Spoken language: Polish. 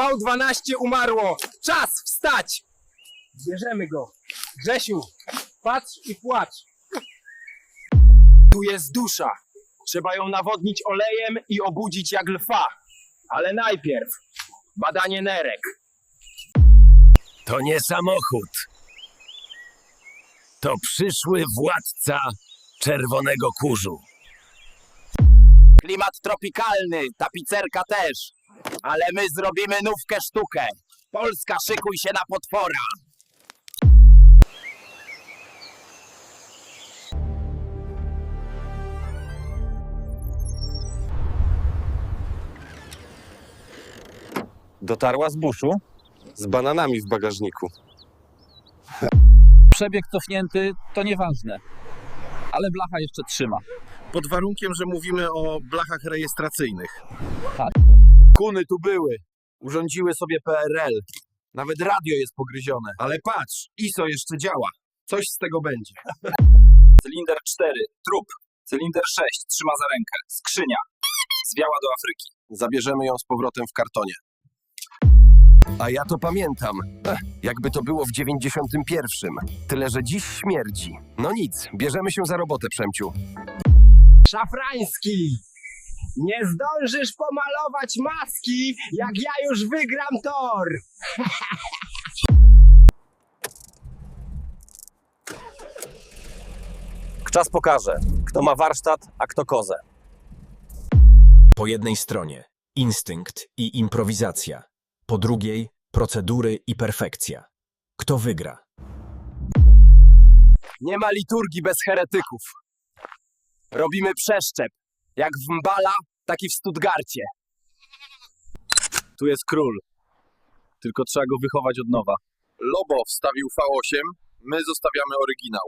V12 umarło! Czas wstać! Bierzemy go. Grzesiu, patrz i płacz. Tu jest dusza. Trzeba ją nawodnić olejem i obudzić jak lwa. Ale najpierw badanie nerek. To nie samochód. To przyszły władca czerwonego kurzu. Klimat tropikalny, tapicerka też. Ale my zrobimy nówkę sztukę. Polska, szykuj się na potwora. Dotarła z buszu z bananami w bagażniku. Przebieg cofnięty to nieważne, ale blacha jeszcze trzyma. Pod warunkiem, że mówimy o blachach rejestracyjnych. Kuny tu były. Urządziły sobie PRL. Nawet radio jest pogryzione. Ale patrz, ISO jeszcze działa. Coś z tego będzie. Cylinder 4, trup. Cylinder 6, trzyma za rękę. Skrzynia. Zwiała do Afryki. Zabierzemy ją z powrotem w kartonie. A ja to pamiętam. Ech, jakby to było w 91. Tyle, że dziś śmierdzi. No nic, bierzemy się za robotę, Przemciu. Szafrański! Nie zdążysz pomalować maski, jak ja już wygram tor! Czas pokaże, kto ma warsztat, a kto kozę. Po jednej stronie instynkt i improwizacja, po drugiej procedury i perfekcja. Kto wygra? Nie ma liturgii bez heretyków. Robimy przeszczep. Jak w Mbala, tak i w Stuttgarcie. Tu jest król. Tylko trzeba go wychować od nowa. Lobo wstawił V8, my zostawiamy oryginał.